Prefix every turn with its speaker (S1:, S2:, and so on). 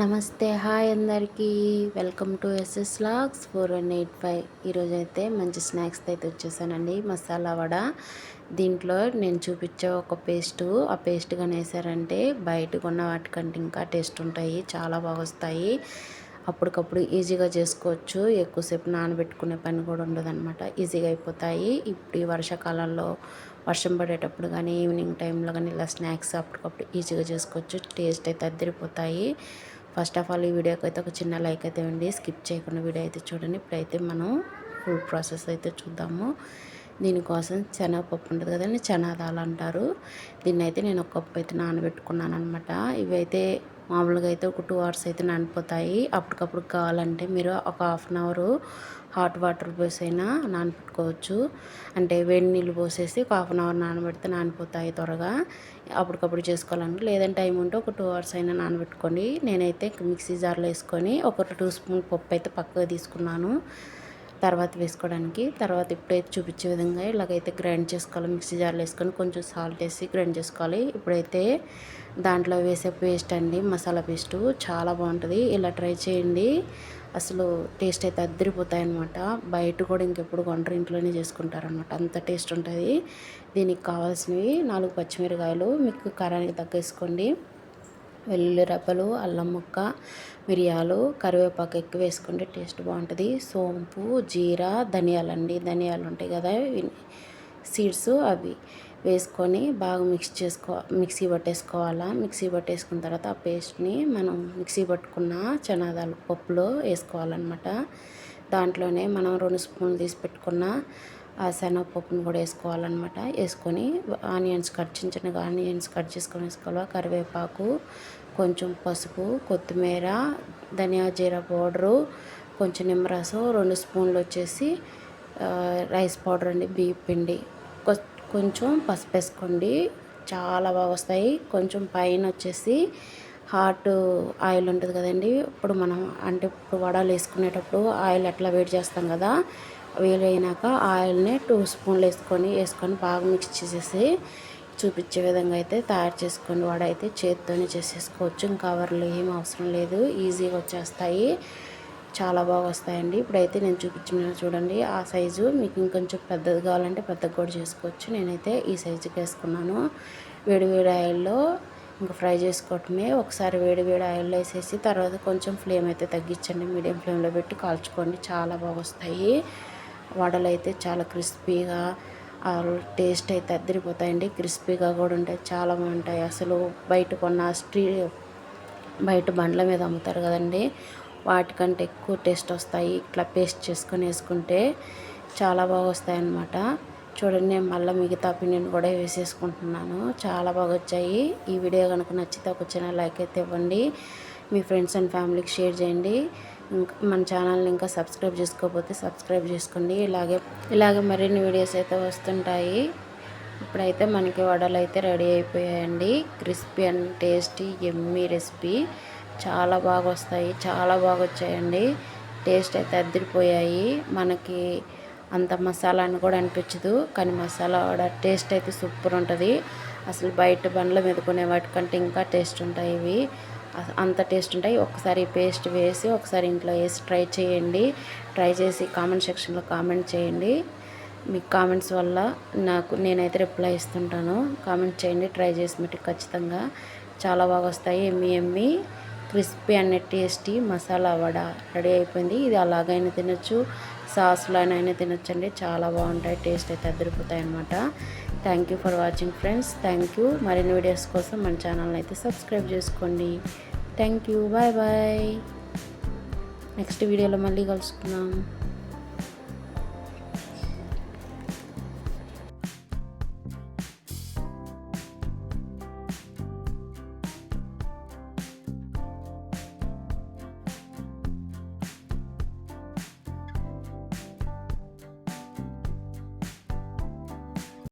S1: నమస్తే హాయ్ అందరికీ. Welcome to SS logs four one eight five. ఈరోజు అయితే మంచి స్నాక్స్ అయితే వచ్చేసానండి. మసాలా వడ. దీంట్లో నేను చూపించే ఒక పేస్టు. ఆ పేస్ట్ కానీ వేసారంటే బయట కొన్న వాటికంటే ఇంకా టేస్ట్ ఉంటాయి చాలా బాగా వస్తాయి అప్పటికప్పుడు ఈజీగా చేసుకోవచ్చు. ఎక్కువసేపు నానబెట్టుకునే పని కూడా ఉండదన్నమాట. ఈజీగా అయిపోతాయి. ఇప్పుడు ఈ వర్షాకాలంలో వర్షం పడేటప్పుడు కానీ ఈవినింగ్ టైంలో కానీ ఇలా స్నాక్స్ అప్పటికప్పుడు ఈజీగా చేసుకోవచ్చు. టేస్ట్ అయితే అద్దరిపోతాయి. ఫస్ట్ ఆఫ్ ఆల్ ఈ వీడియోకి అయితే ఒక చిన్న లైక్ అయితే ఉండి స్కిప్ చేయకుండా వీడియో అయితే చూడండి. ఇప్పుడైతే మనం ఫుల్ ప్రాసెస్ అయితే చూద్దాము. దీనికోసం శనగపప్పు ఉంటుంది కదండి చనాదాలు అంటారు. దీన్ని అయితే నేను ఒక కప్పు అయితే నానబెట్టుకున్నాను అనమాట ఇవైతే మామూలుగా అయితే ఒక టూ అవర్స్ అయితే నానిపోతాయి. అప్పటికప్పుడు కావాలంటే మీరు ఒక half an hour hot water పోసి అయినా నానబెట్టుకోవచ్చు అంటే వేడి నీళ్ళు పోసేసి ఒక హాఫ్ అన్ అవర్ నానబెడితే నానిపోతాయి త్వరగా. అప్పటికప్పుడు చేసుకోవాలంటే లేదంటే టైం ఉంటే ఒక టూ అవర్స్ అయినా నానబెట్టుకోండి. నేనైతే మిక్సీ జార్లో వేసుకొని ఒక టూ స్పూన్ పప్పు అయితే పక్కగా తీసుకున్నాను. తర్వాత వేసుకోవడానికి తర్వాత ఇప్పుడైతే చూపించే విధంగా ఇలాగైతే గ్రైండ్ చేసుకోవాలి. మిక్సీ జార్లో వేసుకొని కొంచెం సాల్ట్ వేసి గ్రైండ్ చేసుకోవాలి. ఇప్పుడైతే దాంట్లో వేసే పేస్ట్ అండి మసాలా పేస్టు చాలా బాగుంటుంది. ఇలా ట్రై చేయండి. అసలు టేస్ట్ అయితే అద్దరిపోతాయి అనమాట బయట కూడా ఇంకెప్పుడు కొంటారు ఇంట్లోనే చేసుకుంటారనమాట అంత టేస్ట్ ఉంటుంది. దీనికి కావాల్సినవి నాలుగు పచ్చిమిరకాయలు మీకు కారానికి తగ్గేసుకోండి వెల్లుల్లి రెబ్బలు అల్లం ముక్క మిరియాలు కరివేపాకు ఎక్కువ వేసుకుంటే టేస్ట్ బాగుంటుంది. సోంపు జీరా ధనియాలు అండి. ధనియాలు ఉంటాయి కదా సీడ్స్ అవి వేసుకొని బాగా మిక్స్ చేసుకో మిక్సీ పట్టేసుకోవాలా? మిక్సీ పట్టేసుకున్న తర్వాత ఆ పేస్ట్ని మనం మిక్సీ పట్టుకున్న చనాదాలు పప్పులో వేసుకోవాలన్నమాట. దాంట్లోనే మనం రెండు స్పూన్లు తీసి పెట్టుకున్న శనగపప్పును కూడా వేసుకోవాలన్నమాట. వేసుకొని ఆనియన్స్ కట్ చిన్న చిన్నగా ఆనియన్స్ కట్ చేసుకొని వేసుకోవాలి? కరివేపాకు కొంచెం పసుపు కొత్తిమీర ధనియా జీరా పౌడరు కొంచెం నిమ్మరసం రెండు స్పూన్లు వచ్చేసి రైస్ పౌడర్ అండి బియ్య పిండి. కొంచెం పసుపు వేసుకోండి. చాలా బాగా వస్తాయి. కొంచెం పైన వచ్చేసి హాట్ ఆయిల్ ఉంటుంది కదండి. ఇప్పుడు మనం అంటే ఇప్పుడు వడలు వేసుకునేటప్పుడు ఆయిల్ ఎట్లా వేడి చేస్తాం కదా వేలైనాక ఆయిల్ని టూ స్పూన్లు వేసుకొని వేసుకొని బాగా మిక్స్ చేసేసి చూపించే విధంగా అయితే తయారు చేసుకొని వాడైతే అయితే చేతితోనే చేసేసుకోవచ్చు. ఇంకా కవర్లు ఏం అవసరం లేదు. ఈజీగా వచ్చేస్తాయి. చాలా బాగా వస్తాయండి. ఇప్పుడైతే నేను చూపించిన చూడండి ఆ సైజు మీకు ఇంకొంచెం పెద్దది కావాలంటే పెద్దది కూడా చేసుకోవచ్చు. నేనైతే ఈ సైజుకి వేసుకున్నాను. వేడి వేడి ఆయిల్లో ఇంకా ఫ్రై చేసుకోవటమే. ఒకసారి వేడి వేడి ఆయిల్లో వేసేసి తర్వాత కొంచెం ఫ్లేమ్ అయితే తగ్గించండి. మీడియం ఫ్లేమ్లో పెట్టి కాల్చుకోండి. చాలా బాగా వస్తాయి. వడలు అయితే చాలా క్రిస్పీగా టేస్ట్ అయితే అద్దరిపోతాయండి. క్రిస్పీగా కూడా ఉంటాయి చాలా బాగుంటాయి. అసలు బయట కొన్న స్ట్రీ బయట బండ్ల మీద అమ్ముతారు కదండి. వాటికంటే ఎక్కువ టేస్ట్ వస్తాయి. ఇట్లా పేస్ట్ చేసుకొని వేసుకుంటే చాలా బాగా వస్తాయి అన్నమాట చూడండి నేను మళ్ళీ మిగతా పిండిని కూడా వేసేసుకుంటున్నాను. చాలా బాగా వచ్చాయి. ఈ వీడియో కనుక నచ్చితే ఒక చిన్న లైక్ అయితే ఇవ్వండి. మీ ఫ్రెండ్స్ అండ్ ఫ్యామిలీకి షేర్ చేయండి. మన ఛానల్ని ఇంకా సబ్స్క్రైబ్ చేసుకోకపోతే సబ్స్క్రైబ్ చేసుకోండి. ఇలాగే ఇలాగే మరిన్ని వీడియోస్ అయితే వస్తుంటాయి. ఇప్పుడైతే మనకి వడలు అయితే రెడీ అయిపోయాయండి. Crispy and tasty yummy recipe. చాలా బాగా వస్తాయి. చాలా బాగా వచ్చాయండి. టేస్ట్ అయితే అద్దరిపోయాయి. మనకి అంత మసాలా అని కూడా అనిపించదు కానీ మసాలా వడ టేస్ట్ అయితే సూపర్ ఉంటుంది. అసలు బయట బండ్ల మీద కొనే వాటికంటే ఇంకా టేస్ట్ ఉంటాయి ఇవి. అంత టేస్ట్ ఉంటాయి. ఒకసారి పేస్ట్ వేసి ఒకసారి ఇంట్లో వేసి ట్రై చేయండి. ట్రై చేసి కామెంట్ సెక్షన్లో కామెంట్ చేయండి. మీ కామెంట్స్ వల్ల నాకు నేనైతే రిప్లై ఇస్తుంటాను. కామెంట్ చేయండి ట్రై చేసి మట్టి ఖచ్చితంగా. చాలా బాగా వస్తాయి. Yummy yummy crispy and tasty masala vada ready అయిపోయింది. ఇది అలాగైనా తినొచ్చు. సాస్లో అయినా తినొచ్చండి. చాలా బాగుంటాయి. టేస్ట్ అయితే అదిరిపోతాయి అనమాట thank you for watching friends thank you మరిన్ని వీడియోస్ కోసం మన ఛానల్ని అయితే సబ్స్క్రైబ్ చేసుకోండి. Thank you bye bye next వీడియోలో మళ్ళీ కలుసుకుందాం.